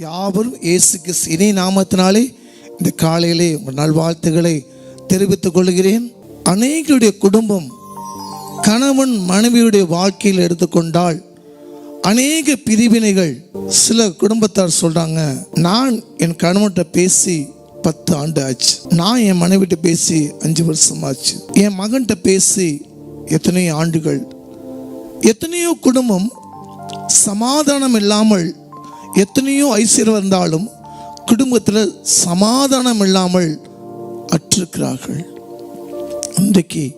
யாவரும் இயேசுக்கு இணை நாமத்தினாலே இந்த காலையிலே உங்கள் நல்வாழ்த்துக்களை தெரிவித்துக் கொள்கிறேன். அநேகருடைய குடும்பம் கணவன் மனைவியுடைய வாழ்க்கையில் எடுத்துக்கொண்டால் அநேக பிரிவினைகள் சில குடும்பத்தார் சொல்றாங்க நான் என் கணவன்கிட்ட பேசி பத்து ஆண்டு ஆச்சு. நான் என் மனைவிட்ட பேசி அஞ்சு வருஷம் ஆச்சு. என் மகன்கிட்ட பேசி எத்தனையோ ஆண்டுகள். எத்தனையோ குடும்பம் சமாதானம் இல்லாமல் எத்தனையோ ஐஸ்வர்யம் இருந்தாலும் குடும்பத்தில் சமாதானம் இல்லாமல் அற்றிருக்கிறார்கள். இன்றைக்கு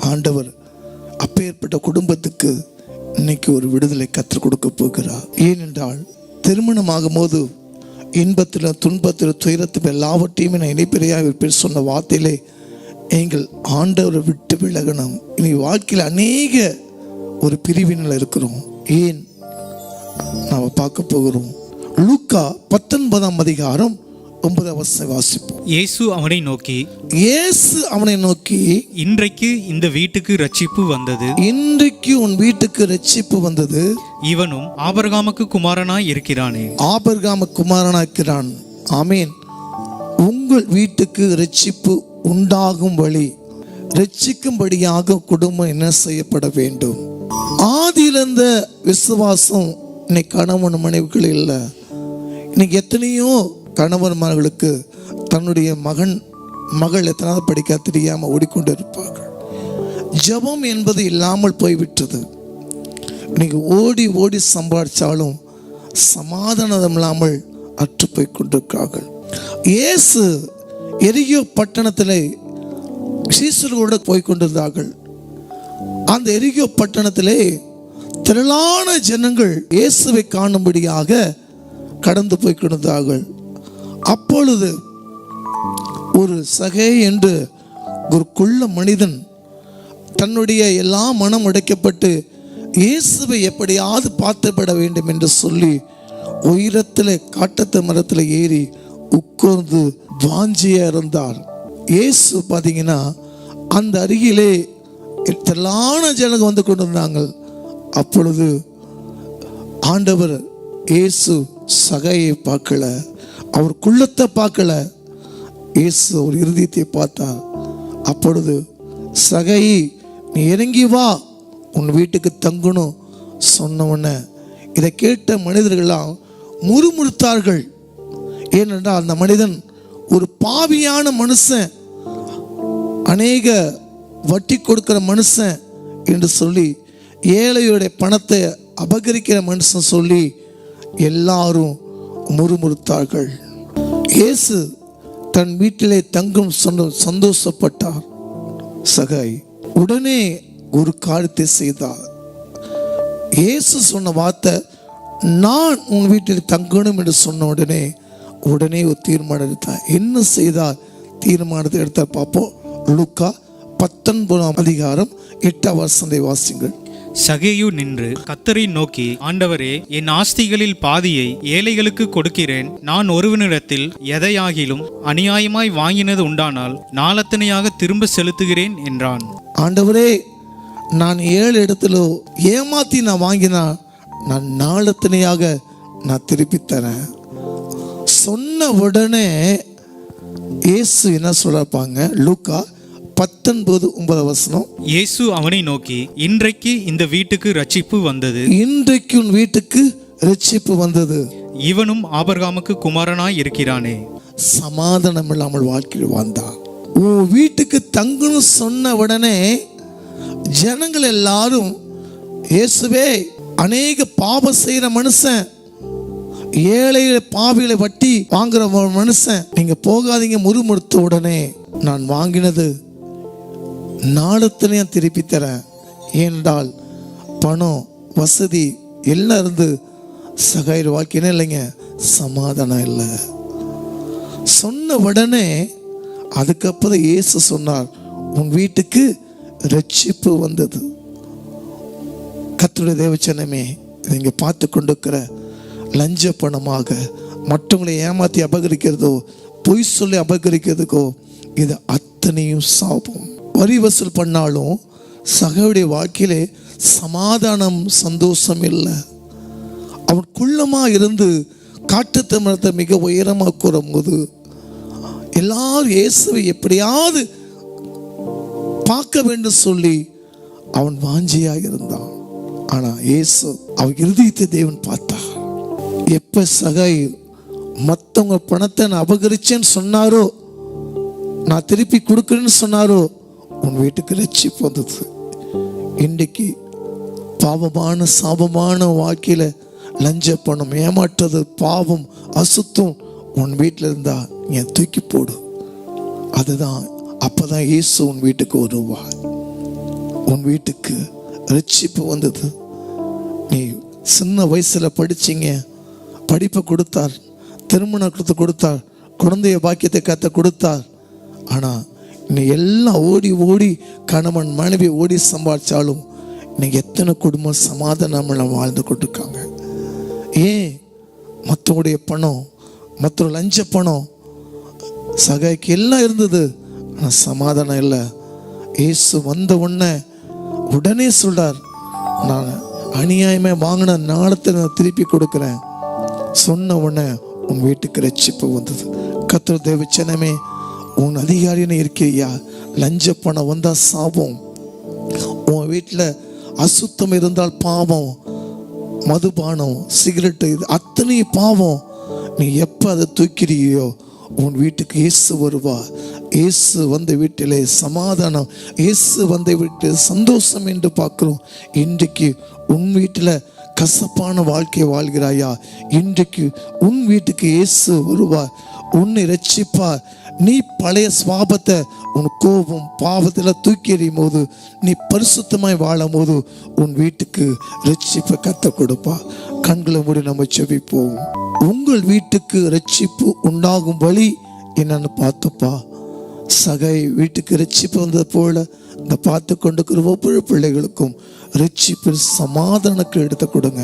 ஆண்டவர் அப்பேற்பட்ட குடும்பத்துக்கு இன்னைக்கு ஒரு விடுதலை கற்றுக் கொடுக்க போகிறார். ஏனென்றால் திருமணமாகும் போது இன்பத்தில் துன்பத்தில் துயரத்தில் எல்லாவற்றையுமே நான் இணைப்பிரையாக பேர் சொன்ன வார்த்தையிலே நீங்கள் ஆண்டவரை விட்டு விலகணும். இனி வாழ்க்கையில் அநேக ஒரு பிரிவினில் இருக்கிறோம். ஏன்? நாம் பார்க்க போகிறோம். லூக்கா பத்தொன்பதாம் அதிகாரம் ஒன்பதாம் வசனம் வாசிப்போம். இயேசு அவனை நோக்கி இயேசு அவனை நோக்கி இன்றைக்கு இந்த வீட்டுக்கு ரட்சிப்பு வந்தது. இன்றைக்கு உன் வீட்டுக்கு ரட்சிப்பு வந்தது. இவனும் ஆபரகாமுக்கு குமாரனாய் இருக்கிறானே. ஆபர்காம குமாரனாக்கிறான். ஆமீன். உங்கள் வீட்டுக்கு ரட்சிப்பு உண்டாகும் வழி ரட்சிக்கும்படியாக குடும்பம் என்ன செய்யப்பட வேண்டும்? ஆதியிலிருந்த விசுவாசம் இன்னைக்கு கணவன் மனைவிகள் இல்லை. இன்னைக்கு எத்தனையோ கணவன்மார்களுக்கு தன்னுடைய மகன் மகள் எத்தனாவது படிக்க தெரியாமல் ஓடிக்கொண்டு இருப்பார்கள் ஜெபம் என்பது இல்லாமல் போய்விட்டது. இன்னைக்கு ஓடி ஓடி சம்பாதிச்சாலும் சமாதானம் இல்லாமல் அற்று போய் கொண்டிருக்கிறார்கள் இயேசு எரியோ பட்டணத்திலே சீசர்களோடு போய் கொண்டிருந்தார்கள் அந்த எரிகோ பட்டணத்திலே திரளான ஜனங்கள் இயேசுவை காணும்படியாக கடந்து போய் கிடந்தார்கள். அப்பொழுது ஒரு சகே என்று ஒரு குள்ள மனிதன் தன்னுடைய எல்லா மனம் உடைக்கப்பட்டு இயேசுவை எப்படியாவது பார்த்துப்பட வேண்டும் என்று சொல்லி உயரத்தில் காட்டத்து மரத்தில் ஏறி உட்கார்ந்து வாஞ்சியா இருந்தார். இயேசு பார்த்தீங்கன்னா அந்த அருகிலே திரளான ஜனங்க வந்து கொண்டிருந்தாங்க அப்பொழுது ஆண்டவர் இயேசு சகையை பார்க்கல அவர் குள்ளத்தை பார்க்கல. இயேசு ஒரு இருதயத்தை பார்த்தார். அப்பொழுது சகை நீ இறங்கி வா உன் வீட்டுக்கு தங்கணும் சொன்ன உடனே இதை கேட்ட மனிதர்கள்லாம் முறுமுறுத்தார்கள். ஏனென்றால் அந்த மனிதன் ஒரு பாவியான மனுஷன் அநேக வட்டி கொடுக்கிற மனுஷன் என்று சொல்லி ஏழையுடைய பணத்தை அபகரிக்கிற மனுஷன் சொல்லி எல்லாரும் முறுமுறுத்தார்கள். இயேசு தன் வீட்டிலே தங்கும் சொன்ன சந்தோஷப்பட்டார். சகாய் உடனே ஒரு காரியத்தை செய்தார். இயேசு சொன்ன வார்த்தை நான் உன் வீட்டில் தங்கணும் என்று சொன்ன உடனே உடனே ஒரு தீர்மானம் எடுத்தார். என்ன செய்தார்? தீர்மானத்தை எடுத்தார். பார்ப்போம். லுக்கா பத்தொன்பதாம் அதிகாரம் எட்டாம் வருஷத்தை வாசிங்கள் சகேயு நின்று கத்தரை நோக்கி ஆண்டவரே என் ஆஸ்திகளில் பாதியை ஏழைகளுக்கு கொடுக்கிறேன். நான் ஒருவனிடத்தில் எதையாகிலும் அநியாயமாய் வாங்கினது உண்டானால் நாளத்தனையாக திரும்ப செலுத்துகிறேன் என்றான். ஆண்டவரே நான் ஏழு இடத்திலோ ஏமாத்தி நான் வாங்கினா நான் நாளத்தனையாக நான் திருப்பி தரேன். சொன்ன உடனே இயேசு என்ன சொல்லப்பாங்க லூக்கா பத்தொன்பது ஒன்பது வசனம். இயேசு அவனை நோக்கி இன்றைக்கு இந்த வீட்டுக்கு ரட்சிப்பு வந்தது. இன்றைக்கு உன் வீட்டுக்கு ரட்சிப்பு வந்தது. இவனும் ஆபரகாமுக்கு குமாரனாய் இருக்கிறானே. சமாதானம் இல்லாமல் வாழ்க்கையில் வாழ்ந்தான் உன் வீட்டுக்கு தங்கணும் சொன்ன உடனே ஜனங்கள் எல்லாரும் இயேசுவே அநேக பாவம் செய்கிற மனுஷன் ஏழைகளை பாவிகளை வட்டி வாங்குற மனுஷன் நீங்க போகாதீங்க முறுமுறுத்த உடனே நான் வாங்கினது நாளத்திலையும் திருப்பி தரேன். ஏனென்றால் பணம் வசதி எல்லாம் இருந்து சகாயிர வாழ்க்கை இல்லைங்க சமாதானம் இல்லை. சொன்ன உடனே அதுக்கப்புறம் இயேசு சொன்னார் உன் வீட்டுக்கு ரட்சிப்பு வந்தது. கத்துடைய தேவச்சனமே நீங்கள் பார்த்து கொண்டிருக்கிற லஞ்ச பணமாக மற்றவங்களை ஏமாற்றி அபகரிக்கிறதோ பொய் சொல்லி அபகரிக்கிறதுக்கோ இது அத்தனையும் சாபம். வரி வசூல் பண்ணாலும் சகோடைய வாழ்க்கையிலே சமாதானம் சந்தோஷம் இல்லை. அவன் குள்ளமாக இருந்து காட்டு மரத்தை மிக உயரமாக கூறும்போது எல்லாரும் இயேசுவை எப்படியாவது பார்க்க வேண்டும் சொல்லி அவன் வாஞ்சியாக இருந்தான். ஆனால் இயேசு அவன் இருதயத்தை தேவன் பார்த்தா எப்ப சகை மற்றவங்க பணத்தை நான் அபகரிச்சேன்னு சொன்னாரோ நான் திருப்பி கொடுக்குறேன்னு சொன்னாரோ உன் வீட்டுக்கு ரட்சிப்பு வந்தது. இன்றைக்கு பாவமான சாபமான வாழ்க்கையில் லஞ்ச பணம் ஏமாற்றுறது பாவம் அசுத்தம் உன் வீட்டில் இருந்தா என் தூக்கி போடு. அதுதான் அப்பதான் இயேசு உன் வீட்டுக்கு வருவார். உன் வீட்டுக்கு ரட்சிப்பு வந்தது. நீ சின்ன வயசில் படிச்சிங்க படிப்பை கொடுத்தார் திருமணத்தை கொடுத்தார் குழந்தைய பாக்கியத்தை கற்று கொடுத்தார். ஆனால் நீ எல்லாம் ஓடி ஓடி கணவன் மனைவி ஓடி சம்பாதிச்சாலும் இன்னைக்கு எத்தனை குடும்பம் சமாதானம் வாழ்ந்து கொண்டிருக்காங்க? ஏன்? மற்றவங்களுடைய பணம் மற்ற லஞ்ச பணம் சகைக்கு எல்லாம் இருந்தது. ஆனால் சமாதானம் இல்லை. ஏசு வந்த உடனே உடனே சொல்றார் நான் அநியாயமே வாங்கின நாளத்தை நான் திருப்பி கொடுக்குறேன். சொன்ன உடனே உன் வீட்டுக்கு ரட்சிப்பு வந்தது. கத்திர தேவச்சனமே உன் அதிகாரின்னு இருக்கிறியா லஞ்ச பணம் வந்தா சாபம். உன் வீட்டில் அசுத்தம் இருந்தால் பாவம். மதுபானம் சிகரெட்டு இது அத்தனை பாவம். நீ எப்போ அதை தூக்கிறியோ உன் வீட்டுக்கு இயேசு வருவா. இயேசு வந்த வீட்டிலே சமாதானம். இயேசு வந்த வீட்டில் சந்தோஷம் என்று பார்க்குறோம். இன்றைக்கு உன் வீட்டில் கசப்பான வாழ்க்கை வாழ்கிறாயா? இன்றைக்கு உன் வீட்டுக்கு இயேசு வருவார். உன்னை ரட்சிப்பார். நீ பழைய சுவாபத்தை உன் கோபம் பாவத்தில் தூக்கி எறியும் போது நீ பரிசுத்தமாய் வாழும் போது உன் வீட்டுக்கு ரட்சிப்பை கத்த கொடுப்பா. கண்களை மூடி நம்ம செவிப்போம் உங்கள் வீட்டுக்கு ரட்சிப்பு உண்டாகும் வழி என்னன்னு பார்த்தப்பா. சகை வீட்டுக்கு ரட்சிப்பு வந்தது போல இந்த பார்த்து கொண்டு ஒவ்வொரு பிள்ளைகளுக்கும் ரட்சிப்பில் சமாதானக்கு எடுத்து கொடுங்க.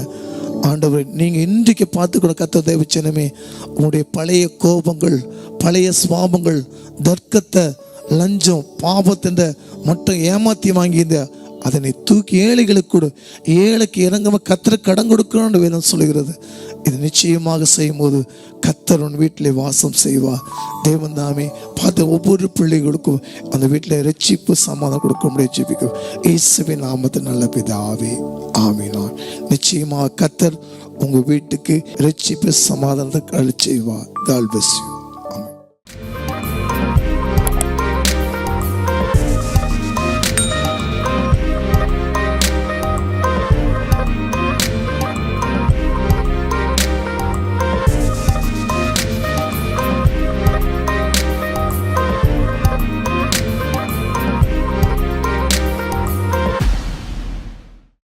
ஆண்டவர் நீங்கள் இன்றைக்கு பார்த்து கூட கத்த தேவச்சனமே உங்களுடைய பழைய கோபங்கள் பழைய சுவாபங்கள் தர்க்கத்தை லஞ்சம் பாவத்தின் மற்றும் ஏமாத்தி வாங்கியிருந்த அதனை தூக்கி ஏழைகளுக்கு கொடு. ஏழைக்கு இறங்காம கத்திர கடன் கொடுக்கணும்னு வேதம் சொல்லுகிறது. இது நிச்சயமாக செய்யும்போது கத்தர் உன் வீட்டிலே வாசம் செய்வார் தேவன் தாமே பார்த்த ஒவ்வொரு பிள்ளைகளுக்கும் அந்த வீட்டில் ரட்சிப்பு சமாதானம் கொடுக்க முடியும் ஜெபிக்கும் இயேசுவின் நாமத்தை நல்ல பிதாவே ஆமினான் நிச்சயமாக கத்தர் உங்கள் வீட்டுக்கு ரட்சிப்பு சமாதானத்தை கழி செய்வா கால் bless